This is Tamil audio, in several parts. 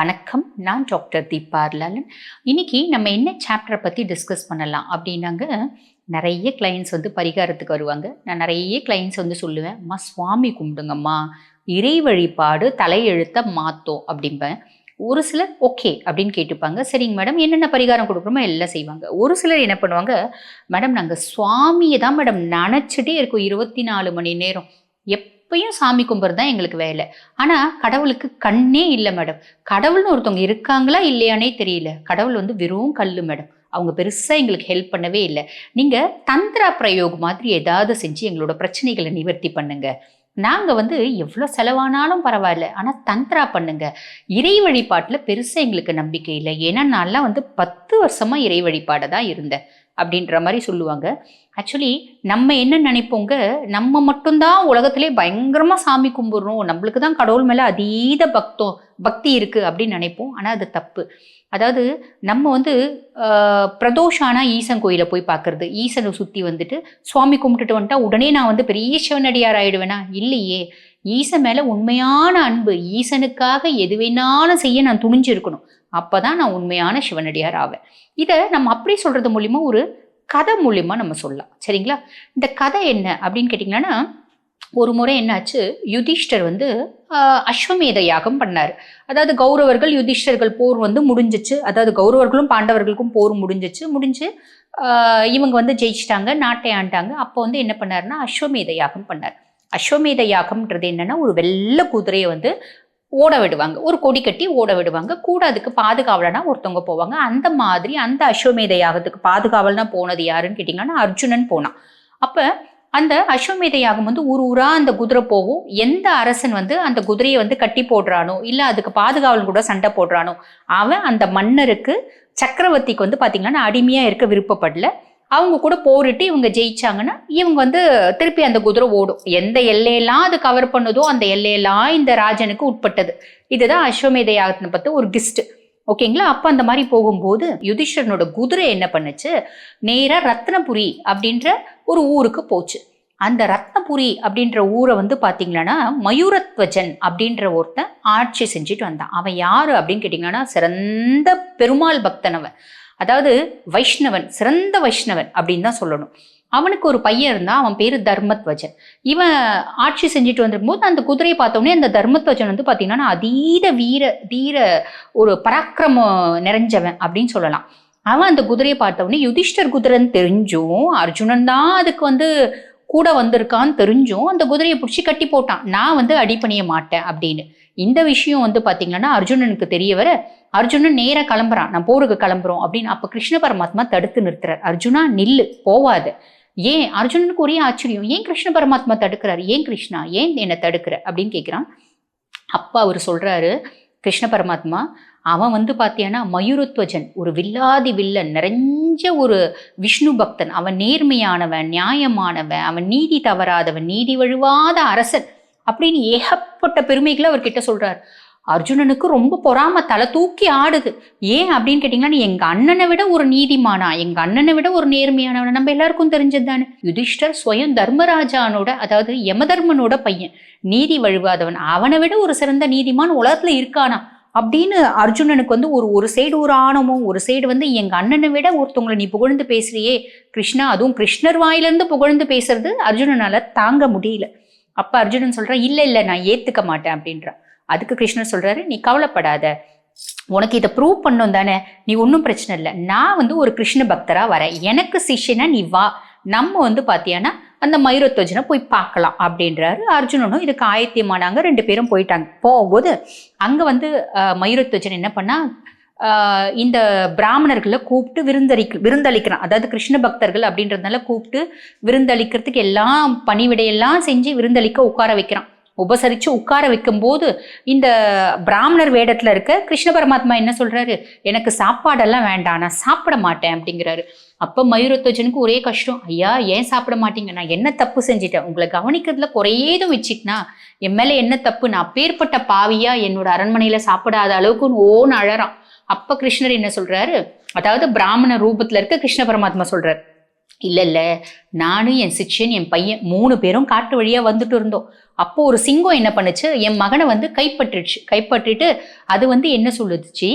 வணக்கம். நான் டாக்டர் தீபார்லாலன் இன்னைக்கு நம்ம என்ன சாப்டரை பற்றி டிஸ்கஸ் பண்ணலாம் அப்படின்னாங்க நிறைய கிளைண்ட்ஸ் வந்து பரிகாரத்துக்கு வருவாங்க. நான் நிறைய கிளைண்ட்ஸ் வந்து சொல்லுவேன் அம்மா சுவாமி கும்பிடுங்கம்மா. இறை வழிபாடு தலையெழுத்த மாத்தோம் அப்படிம்பேன். ஒரு சிலர் ஓகே அப்படின்னு கேட்டுப்பாங்க. சரிங்க மேடம். என்னென்ன பரிகாரம் கொடுக்குறோமோ எல்லாம் செய்வாங்க. ஒரு சிலர் என்ன பண்ணுவாங்க மேடம் நாங்கள் சுவாமியை தான் மேடம் நினச்சிட்டே இருக்கோம். இருபத்தி நாலு மணி நேரம். எப் இப்பயும் சாமி கும்பிட்றது தான் எங்களுக்கு வேலை. ஆனால் கடவுளுக்கு கண்ணே இல்லை மேடம் கடவுள்னு ஒருத்தவங்க இருக்காங்களா இல்லையானே தெரியல. கடவுள் வந்து வெறும் கல் மேடம் அவங்க பெருசாக எங்களுக்கு ஹெல்ப் பண்ணவே இல்லை. நீங்கள் தந்திரா பிரயோகம் மாதிரி ஏதாவது செஞ்சு எங்களோட பிரச்சனைகளை நிவர்த்தி பண்ணுங்க. நாங்கள் வந்து எவ்வளோ செலவானாலும் பரவாயில்ல. ஆனால் தந்திரா பண்ணுங்க. இறை வழிபாட்டில் பெருசாக எங்களுக்கு நம்பிக்கை இல்லை. ஏன்னா நான்லாம் வந்து பத்து வருஷமாக இறை வழிபாடை தான் இருந்தேன். அப்படின்ற மாதிரி சொல்லுவாங்க. ஆக்சுவலி நம்ம என்ன நினைப்போங்க? நம்ம மட்டும்தான் உலகத்திலே பயங்கரமாக சாமி கும்பிட்றோம். நம்மளுக்கு தான் கடவுள் மேலே அதீத பக்தம் பக்தி இருக்குது அப்படின்னு நினைப்போம். ஆனால் அது தப்பு. அதாவது நம்ம வந்து பிரதோஷானா ஈசன் கோயிலை போய் பார்க்குறது ஈசனை சுற்றி வந்துட்டு சுவாமி கும்பிட்டுட்டு வந்துட்டா உடனே நான் வந்து பெரிய சிவனடியார் ஆகிடுவேனா இல்லையே. ஈசன் மேலே உண்மையான அன்பு ஈசனுக்காக எது வேணாலும் செய்ய நான் துணிஞ்சிருக்கணும். அப்போ தான் நான் உண்மையான சிவனடியார் ஆவேன். இதை நம்ம அப்படி சொல்கிறது மூலிமா ஒரு கதை மூலிமா நம்ம சொல்லலாம். சரிங்களா? இந்த கதை என்ன அப்படின்னு கேட்டிங்கன்னா ஒரு முறை என்னாச்சு? யுதிஷ்டர் வந்து அஸ்வமேத யாகம் பண்ணார். அதாவது கௌரவர்கள் யுதிஷ்டர்கள் போர் வந்து முடிஞ்சிச்சு. அதாவது கௌரவர்களும் பாண்டவர்களுக்கும் போர் முடிஞ்சிச்சு. முடிஞ்சு இவங்க வந்து ஜெயிச்சிட்டாங்க நாட்டை ஆண்டாங்க. அப்போ வந்து என்ன பண்ணாருன்னா அஸ்வமேத யாகம் பண்ணார். அஸ்வமேத யாகம்ன்றது என்னன்னா ஒரு வெள்ளை குதிரையை வந்து ஓட விடுவாங்க. ஒரு கொடி கட்டி ஓட விடுவாங்க. கூட அதுக்கு பாதுகாவலனா ஒருத்தவங்க போவாங்க. அந்த மாதிரி அந்த அஸ்வமேத யாகத்துக்கு பாதுகாவலனா போனது யாருன்னு கேட்டிங்கன்னா அர்ஜுனன் போனான். அப்போ அந்த அஸ்வமேத யாகம் வந்து ஊர் ஊரா அந்த குதிரை போகும். எந்த அரசன் வந்து அந்த குதிரையை வந்து கட்டி போடுறானோ இல்லை அதுக்கு பாதுகாவல் கூட சண்டை போடுறானோ அவன் அந்த மன்னருக்கு சக்கரவர்த்திக்கு வந்து பார்த்தீங்கன்னா அடிமையாக இருக்க விருப்பப்படல. அவங்க கூட போரிட்டு இவங்க ஜெயிச்சாங்கன்னா இவங்க வந்து திருப்பி அந்த குதிரை ஓடும். எந்த எல்லையெல்லாம் அது கவர் பண்ணுதோ அந்த எல்லையெல்லாம் இந்த ராஜனுக்கு உட்பட்டது. இதுதான் அஸ்வமேத யாகத்தினை பற்றி ஒரு கிஸ்ட் ஓகேங்களா? அப்போ அந்த மாதிரி போகும்போது யுதிஷ்டரனோட குதிரை என்ன பண்ணுச்சு? நேராக ரத்னபுரி அப்படின்ற ஒரு ஊருக்கு போச்சு. அந்த ரத்னபுரி அப்படின்ற ஊரை வந்து பார்த்தீங்கன்னா மயூரத்வஜன் அப்படின்ற ஒருத்தன் ஆட்சி செஞ்சுட்டு வந்தான். அவன் யாரு அப்படின்னு கேட்டிங்கன்னா சிறந்த பெருமாள் பக்தன் அவன். அதாவது வைஷ்ணவன் சிறந்த வைஷ்ணவன் அப்படின்னு தான் சொல்லணும். அவனுக்கு ஒரு பையன் இருந்தான் அவன் பேரு தர்மத்வஜன். இவன் ஆட்சி செஞ்சுட்டு வந்திருக்கும்போது அந்த குதிரையை பார்த்தோன்னே அந்த தர்மத்வஜன் வந்து பார்த்தீங்கன்னா அதீத வீர தீர ஒரு பராக்கிரமம் நிறைஞ்சவன் அப்படின்னு சொல்லலாம். அவன் அந்த குதிரையை பார்த்தவொடனே யுதிஷ்டர் குதிரைன்னு தெரிஞ்சும் அர்ஜுனன் தான் அதுக்கு வந்து கூட வந்திருக்கான்னு தெரிஞ்சும் அந்த குதிரையை பிடிச்சி கட்டி போட்டான். நான் வந்து அடிப்பணிய மாட்டேன் அப்படின்னு. இந்த விஷயம் வந்து பார்த்தீங்கன்னா அர்ஜுனனுக்கு தெரிய வர அர்ஜுனன் நேராக கிளம்புறான் நான் போருக்கு கிளம்புறோம் அப்படின்னு அப்போ கிருஷ்ண பரமாத்மா தடுத்து நிறுத்துறார். அர்ஜுனா நில்லு போவாத. ஏன்? அர்ஜுனனுக்கு ஒரே ஆச்சரியம் ஏன் கிருஷ்ண பரமாத்மா தடுக்கிறார்? ஏன் கிருஷ்ணா? ஏன் என்னை தடுக்கிற? அப்படின்னு கேட்குறான் அப்பா அவர் சொல்றாரு கிருஷ்ண பரமாத்மா அவன் வந்து பார்த்தீங்கன்னா மயூரத்வஜன் ஒரு வில்லாதி வில்லன் நிறைஞ்ச ஒரு விஷ்ணு பக்தன். அவன் நேர்மையானவன் நியாயமானவன் அவன் நீதி தவறாதவன் நீதி வழுவாத அரசன். அப்படின்னு ஏகப்பட்ட பெருமைகளை அவர் கிட்ட சொல்றார். அர்ஜுனனுக்கு ரொம்ப பொறாம தலை தூக்கி ஆடுது. ஏன் அப்படின்னு கேட்டிங்கன்னா நீ எங்க அண்ணனை விட ஒரு நீதிமானா? எங்க அண்ணனை விட ஒரு நேர்மையானவன்? நம்ம எல்லாருக்கும் தெரிஞ்சது தானே யுதிஷ்டர் ஸ்வயம் தர்மராஜானோட அதாவது யமதர்மனோட பையன். நீதி வழுவாதவன். அவனை விட ஒரு சிறந்த நீதிமான் உலகத்துல இருக்கானா? அப்படின்னு அர்ஜுனனுக்கு வந்து ஒரு ஒரு சைடு ஒரு ஆணமும் ஒரு சைடு வந்து எங்க அண்ணனை விட ஒருத்தவங்களை நீ புகழ்ந்து பேசுறியே கிருஷ்ணா அதுவும் கிருஷ்ணர் வாயிலிருந்து புகழ்ந்து பேசுறது அர்ஜுனனால தாங்க முடியல. அப்ப அர்ஜுனன் சொல்றான் இல்ல இல்ல நான் ஏத்துக்க மாட்டேன் அப்படின்றான் அதுக்கு கிருஷ்ணர் சொல்றாரு நீ கவலைப்படாத. உனக்கு இதை ப்ரூவ் பண்ணும் தானே. நீ ஒன்றும் பிரச்சனை இல்லை. நான் வந்து ஒரு கிருஷ்ண பக்தரா வரேன். எனக்கு சிஷ்யனா நீ வா. நம்ம வந்து பாத்தியானா அந்த மயூரத்வஜனை போய் பார்க்கலாம் அப்படின்றாரு அர்ஜுனனும். இதுக்கு ஆயத்தியமானாங்க ரெண்டு பேரும் போயிட்டாங்க. போகும்போது அங்கே வந்து மயூரத்வஜன் என்ன பண்ணா இந்த பிராமணர்களை கூப்பிட்டு விருந்தளிக்க விருந்தளிக்கிறான் அதாவது கிருஷ்ண பக்தர்கள் அப்படின்றதுனால கூப்பிட்டு விருந்தளிக்கிறதுக்கு எல்லாம் பணிவிடையெல்லாம் செஞ்சு விருந்தளிக்க உட்கார வைக்கிறான். உபசரித்து உட்கார வைக்கும்போது இந்த பிராமணர் வேடத்தில் இருக்க கிருஷ்ண பரமாத்மா என்ன சொல்கிறாரு எனக்கு சாப்பாடெல்லாம் வேண்டாம் நான் சாப்பிட மாட்டேன் அப்படிங்கிறாரு. அப்போ மயூரத்வஜனுக்கு ஒரே கஷ்டம். ஐயா ஏன் சாப்பிட மாட்டீங்க? நான் என்ன தப்பு செஞ்சிட்டேன்? உங்களை கவனிக்கிறதுல குறையேதும் வச்சுக்கினா என் மேலே என்ன தப்பு? நான் பேர்பட்ட பாவியா? என்னோட அரண்மனையில் சாப்பிடாத அளவுக்கு ஓன்னு அழறான். அப்ப கிருஷ்ணர் என்ன சொல்றாரு? அதாவது பிராமண ரூபத்துல இருக்க கிருஷ்ண பரமாத்மா சொல்றாரு. இல்ல இல்ல நானும் என் சிஷ்யன் என் பையன் மூணு பேரும் காட்டு வழியா வந்துட்டு இருந்தோம். அப்போ ஒரு சிங்கம் என்ன பண்ணுச்சு? என் மகனை வந்து கைப்பற்றுச்சு கைப்பற்றிட்டு அது வந்து என்ன சொல்லுச்சு?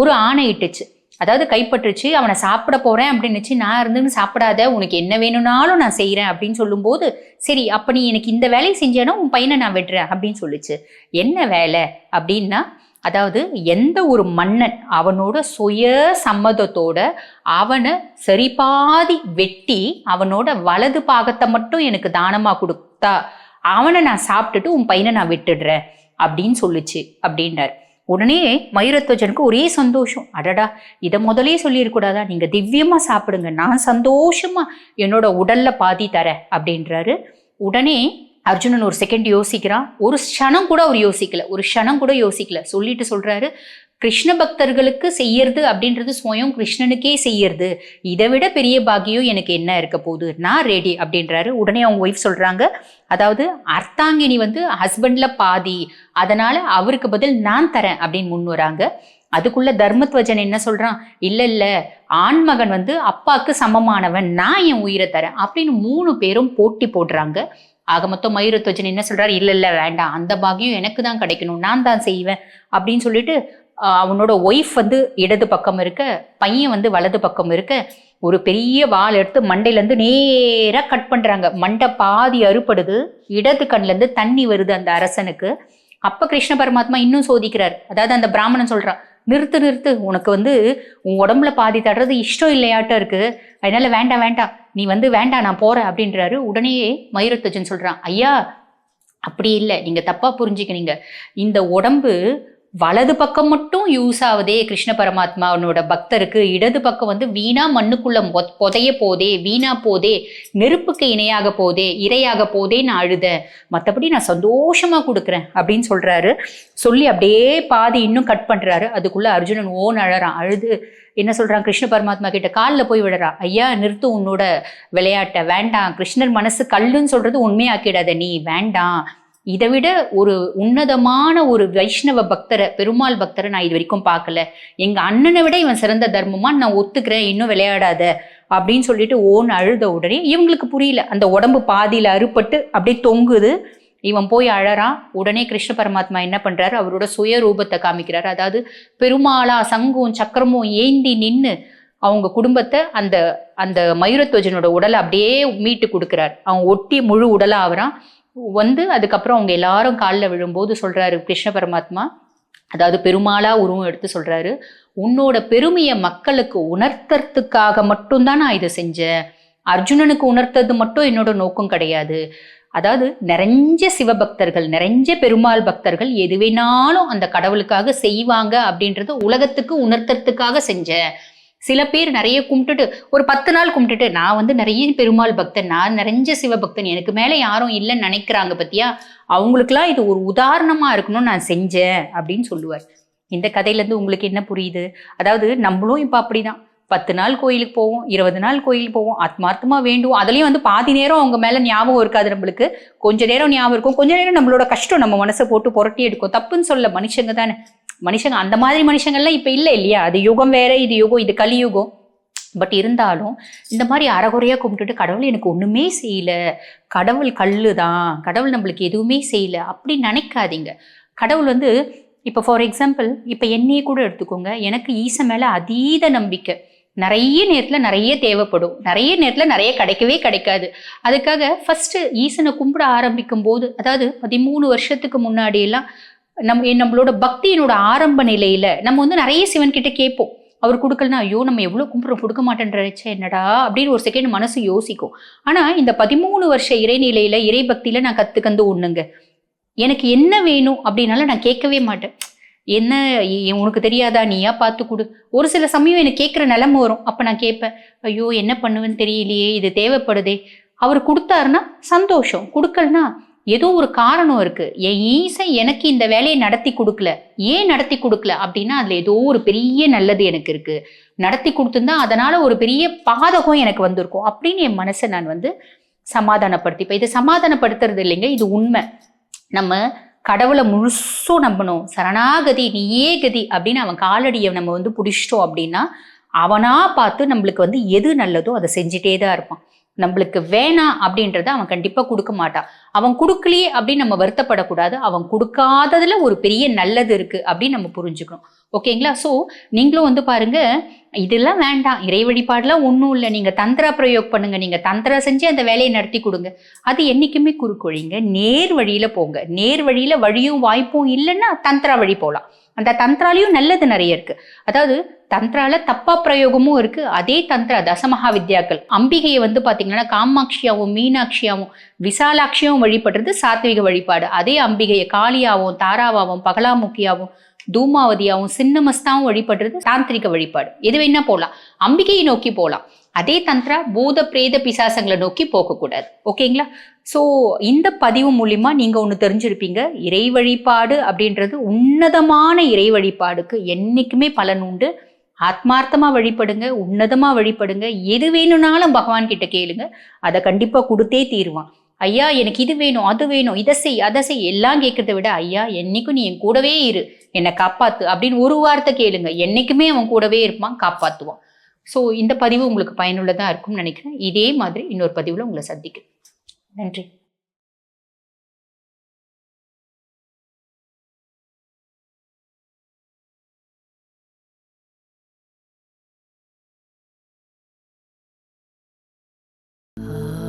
ஒரு ஆணை இட்டுச்சு. அதாவது கைப்பற்றுச்சு அவனை சாப்பிட போறேன் அப்படின்னுச்சு. நான் இருந்துன்னு சாப்பிடாத உனக்கு என்ன வேணும்னாலும் நான் செய்கிறேன் அப்படின்னு சொல்லும்போது சரி அப்ப நீ எனக்கு இந்த வேலையை செஞ்சேன்னா உன் பையனை நான் வெட்டுறேன் அப்படின்னு சொல்லுச்சு. என்ன வேலை அப்படின்னா அதாவது எந்த ஒரு மன்னன் அவனோட சுய சம்மதத்தோட அவனை சரிபாதி வெட்டி அவனோட வலது பாகத்தை மட்டும் எனக்கு தானமா கொடுத்தா அவனை நான் சாப்பிட்டுட்டு உன் பையனை நான் விட்டுடுறேன் அப்படின்னு சொல்லுச்சு அப்படின்றார். உடனே மயூரத்வஜனுக்கு ஒரே சந்தோஷம். அடடா இதை முதலே சொல்லியிருக்கூடாதா நீங்க திவ்யமா சாப்பிடுங்க. நான் சந்தோஷமா என்னோட உடல்ல பாதி தரேன் அப்படின்றாரு. உடனே அர்ஜுனன் ஒரு செகண்ட் யோசிக்கிறான். ஒரு க்ஷணம் கூட அவர் யோசிக்கல. ஒரு க்ஷணம் கூட யோசிக்கல. சொல்லிட்டு சொல்றாரு கிருஷ்ண பக்தர்களுக்கு செய்யறது அப்படின்றது சுயம் கிருஷ்ணனுக்கே செய்யறது. இதை விட பெரிய பாக்கியம் எனக்கு என்ன இருக்க போகுது? நான் ரெடி அப்படின்றாரு. உடனே அவங்க ஒய்ஃப் சொல்றாங்க அதாவது அர்த்தாங்கினி வந்து ஹஸ்பண்ட்ல பாதி. அதனால அவருக்கு பதில் நான் தரேன் அப்படின்னு முன் வராங்க. அதுக்குள்ள தர்மத்வஜன் என்ன சொல்றான் இல்ல இல்ல ஆண்மகன் வந்து அப்பாவுக்கு சமமானவன். நான் என் உயிரை தரேன் அப்படின்னு மூணு பேரும் போட்டி போடுறாங்க. ஆக மொத்தம் மயூரத்வஜன் என்ன சொல்றாரு? இல்லை இல்லை வேண்டாம். அந்த பாக்கியம் எனக்கு தான் கிடைக்கணும். நான் தான் செய்வேன். அப்படின்னு சொல்லிட்டு அவனோட ஒய்ஃப் வந்து இடது பக்கம் இருக்க பையன் வந்து வலது பக்கம் இருக்க ஒரு பெரிய வால் எடுத்து மண்டையிலேருந்து நேராக கட் பண்ணுறாங்க மண்டை பாதி அறுப்படுது இடது கண்லேருந்து தண்ணி வருது அந்த அரசனுக்கு. அப்போ கிருஷ்ண பரமாத்மா இன்னும் சோதிக்கிறார். அதாவது அந்த பிராமணன் சொல்கிறான் நிறுத்து நிறுத்து. உனக்கு வந்து உன் உடம்புல பாதி தடுறது இஷ்டம் இல்லையாட்டம் இருக்கு. அதனால வேண்டாம் வேண்டாம். நீ வந்து வேண்டாம் நான் போறேன் அப்படின்றாரு. உடனே மயூரத்வஜன் சொல்றான் ஐயா அப்படி இல்லை. நீங்க தப்பா புரிஞ்சுக்கினீங்க. இந்த உடம்பு வலது பக்கம் மட்டும் யூஸ் ஆகுதே கிருஷ்ண பரமாத்மாவனோட பக்தருக்கு இடது பக்கம் வந்து வீணா மண்ணுக்குள்ள புதைய போதே வீணா போதே நெருப்புக்கு இணையாக போதே இரையாக போதே நான் அழுதேன். மற்றபடி நான் சந்தோஷமா கொடுக்குறேன் அப்படின்னு சொல்றாரு. சொல்லி அப்படியே பாதி இன்னும் கட் பண்றாரு. அதுக்குள்ள அர்ஜுனன் ஓன் அழறான். அழுது என்ன சொல்றான் கிருஷ்ண பரமாத்மா கிட்ட? காலில் போய் விடுறான் ஐயா நிறுத்து உன்னோட விளையாட்டை. வேண்டாம். கிருஷ்ணர் மனசு கல்லுன்னு சொல்றது உண்மையாக்கிடாத. நீ வேண்டாம். இதை விட ஒரு உன்னதமான ஒரு வைஷ்ணவ பக்தரை பெருமாள் பக்தரை நான் இது வரைக்கும் பார்க்கல. எங்க அண்ணனை விட இவன் சிறந்த தர்மமா நான் ஒத்துக்கிறேன் இன்னும் விளையாடாத அப்படின்னு சொல்லிட்டு ஓன் அழுத உடனே இவங்களுக்கு புரியல. அந்த உடம்பு பாதியில அறுபட்டு அப்படியே தொங்குது. இவன் போய் அழறான் உடனே கிருஷ்ண பரமாத்மா என்ன பண்றாரு? அவரோட சுய ரூபத்தை காமிக்கிறாரு. அதாவது பெருமாளா சங்கும் சக்கரமும் ஏந்தி நின்னு அவங்க குடும்பத்தை அந்த அந்த மயூரத்வஜனோட உடலை அப்படியே மீட்டு கொடுக்குறாரு. அவன் ஒட்டி முழு உடலாகிறான் வந்து அதுக்கப்புறம் அவங்க எல்லாரும் காலில் விழும்போது சொல்றாரு கிருஷ்ண பரமாத்மா. அதாவது பெருமாளா உருவம் எடுத்து சொல்றாரு உன்னோட பெருமையை மக்களுக்கு உணர்த்துறதுக்காக மட்டும்தான் நான் இதை செஞ்சேன். அர்ஜுனனுக்கு உணர்த்தது மட்டும் என்னோட நோக்கம் கிடையாது. அதாவது நிறைஞ்ச சிவபக்தர்கள் நிறைஞ்ச பெருமாள் பக்தர்கள் எது வேணாலும் அந்த கடவுளுக்காக செய்வாங்க அப்படின்றத உலகத்துக்கு உணர்த்துறதுக்காக செஞ்சேன். சில பேர் நிறைய கும்பிட்டுட்டு ஒரு பத்து நாள் கும்பிட்டுட்டு நான் வந்து நிறைய பெருமாள் பக்தன் நான் நிறைஞ்ச சிவபக்தன் எனக்கு மேலே யாரும் இல்லைன்னு நினைக்கிறாங்க பத்தியா? அவங்களுக்குலாம் இது ஒரு உதாரணமா இருக்கணும்னு நான் செஞ்சேன் அப்படின்னு சொல்லுவார். இந்த கதையிலேருந்து உங்களுக்கு என்ன புரியுது? அதாவது நம்மளும் இப்போ அப்படிதான். பத்து நாள் கோயிலுக்கு போவோம் இருபது நாள் கோயிலுக்கு போவோம் ஆத்மார்த்தமா வேண்டும் அதுலயும் வந்து பாதி நேரம் அவங்க மேல ஞாபகம் இருக்காது நம்மளுக்கு. கொஞ்ச நேரம் ஞாபகம் இருக்கும். கொஞ்ச நேரம் நம்மளோட கஷ்டம் நம்ம மனசை போட்டு புரட்டி எடுக்கும். தப்புன்னு சொல்ல மனுஷங்க தானே. மனுஷங்க அந்த மாதிரி மனுஷங்கள்லாம் இப்ப இல்லை இல்லையா? அது யுகம் வேற இது யுகம் இது கலியுகம். பட் இருந்தாலும் இந்த மாதிரி அறகுறையாக கும்பிட்டுட்டு கடவுள் எனக்கு ஒன்றுமே செய்யலை. கடவுள் கல்லு தான் கடவுள் நம்மளுக்கு எதுவுமே செய்யலை. அப்படி நினைக்காதீங்க. கடவுள் வந்து இப்போ ஃபார் எக்ஸாம்பிள் இப்போ என்னையே கூட எடுத்துக்கோங்க. எனக்கு ஈச மேலே அதீத நம்பிக்கை. நிறைய நேரத்தில் நிறைய தேவைப்படும். நிறைய நேரத்தில் நிறைய கிடைக்கவே கிடைக்காது. அதுக்காக ஃபஸ்ட்டு ஈசனை கும்பிட ஆரம்பிக்கும் போது அதாவது பதிமூணு வருஷத்துக்கு முன்னாடியெல்லாம் நம் நம்மளோட பக்தியினோட ஆரம்ப நிலையில் நம்ம வந்து நிறைய சிவன்கிட்ட கேட்போம். அவர் கொடுக்கலனா ஐயோ நம்ம எவ்வளோ கும்பிட்றோம் கொடுக்க மாட்டேன்றச்சே என்னடா? அப்படின்னு ஒரு செகண்ட் மனசு யோசிக்கும். ஆனால் இந்த பதிமூணு வருஷ இறைநிலையில் இறைபக்தியில் நான் கற்றுக்கந்து ஒன்றுங்க எனக்கு என்ன வேணும் அப்படின்னால நான் கேட்கவே மாட்டேன். என்ன உனக்கு தெரியாதா? நீயா? பார்த்து கொடு. ஒரு சில சமயம் எனக்கு கேட்குற நிலம வரும். அப்போ நான் கேட்பேன் ஐயோ என்ன பண்ணுவேன்னு தெரியலையே இது தேவைப்படுதே. அவர் கொடுத்தாருன்னா சந்தோஷம். கொடுக்கலனா ஏதோ ஒரு காரணம் இருக்கு. என் ஈசை எனக்கு இந்த வேலையை நடத்தி கொடுக்கல. ஏன் நடத்தி கொடுக்கல? அப்படின்னா அதுல ஏதோ ஒரு பெரிய நல்லது எனக்கு இருக்கு. நடத்தி கொடுத்துருந்தா அதனால ஒரு பெரிய பாதகம் எனக்கு வந்திருக்கும். அப்படின்னு என் மனசை நான் வந்து சமாதானப்படுத்திப்பேன். இதை சமாதானப்படுத்துறது இல்லைங்க இது உண்மை. நம்ம கடவுளை முழுசும் நம்பணும். சரணாகதி நீயே கதி அப்படின்னு அவன் காலடியை நம்ம வந்து பிடிச்சிட்டோம் அப்படின்னா அவனா பார்த்து நம்மளுக்கு வந்து எது நல்லதோ அதை செஞ்சுட்டே தான் இருப்பான். நம்மளுக்கு வேணாம் அப்படின்றத அவன் கண்டிப்பா கொடுக்க மாட்டான். அவன் கொடுக்கலையே அப்படின்னு நம்ம வருத்தப்படக்கூடாது. அவன் கொடுக்காததுல ஒரு பெரிய நல்லது இருக்கு அப்படின்னு நம்ம புரிஞ்சுக்கணும். ஓகேங்களா ஸோ நீங்களும் வந்து பாருங்க இதெல்லாம் வேண்டாம். இறை வழிபாடெலாம் ஒன்றும் இல்லை. நீங்கள் தந்திரா பிரயோக் பண்ணுங்க. நீங்கள் தந்திரா செஞ்சு அந்த வேலையை நடத்தி கொடுங்க. அது என்றைக்குமே குறுக்கொழிங்க நேர் வழியில் போங்க. நேர் வழியில் வழியும் வாய்ப்பும் இல்லைன்னா தந்திரா வழி போகலாம் அந்த தந்திராலையும் நல்லது நிறைய இருக்கு. அதாவது தந்திரால தப்பா பிரயோகமும் இருக்கு. அதே தந்திரா தசமகா வித்யாக்கள் அம்பிகையை வந்து பாத்தீங்கன்னா காமாட்சியாவும் மீனாட்சியாவும் விசாலாட்சியாவும் வழிபடுறது சாத்விக வழிபாடு. அதே அம்பிகையை காளியாவும் தாராவாவும் பகலாமுக்கியாவும் தூமாவதியாவும் சின்னமஸ்தாவும் வழிபடுறது தாந்திரிக வழிபாடு. எது வேணா போகலாம் அம்பிகையை நோக்கி போகலாம் அதே தந்திரா பூத பிரேத பிசாசங்களை நோக்கி போகக்கூடாது. ஓகேங்களா? ஸோ இந்த பதிவு மூலிமா நீங்கள் ஒன்று தெரிஞ்சிருப்பீங்க. இறை வழிபாடு அப்படின்றது உன்னதமான இறை வழிபாடுக்கு என்றைக்குமே பலன் உண்டு. ஆத்மார்த்தமாக வழிபடுங்க உன்னதமாக வழிபடுங்க. எது வேணும்னாலும் பகவான் கிட்ட கேளுங்க. அதை கண்டிப்பாக கொடுத்தே தீருவான். ஐயா எனக்கு இது வேணும் அது வேணும் இதை செய் அதை செய் எல்லாம் கேட்கறத விட ஐயா என்னைக்கும் நீ என் கூடவே இரு. என்னை காப்பாத்து. அப்படின்னு ஒரு வார்த்தை கேளுங்க. என்னைக்குமே அவன் கூடவே இருப்பான் காப்பாற்றுவான் ஸோ இந்த பதிவு உங்களுக்கு பயனுள்ளதாக இருக்கும்னு நினைக்கிறேன். இதே மாதிரி இன்னொரு பதிவில் உங்களை சந்திக்கிறேன். நன்றி Oh. Uh -huh.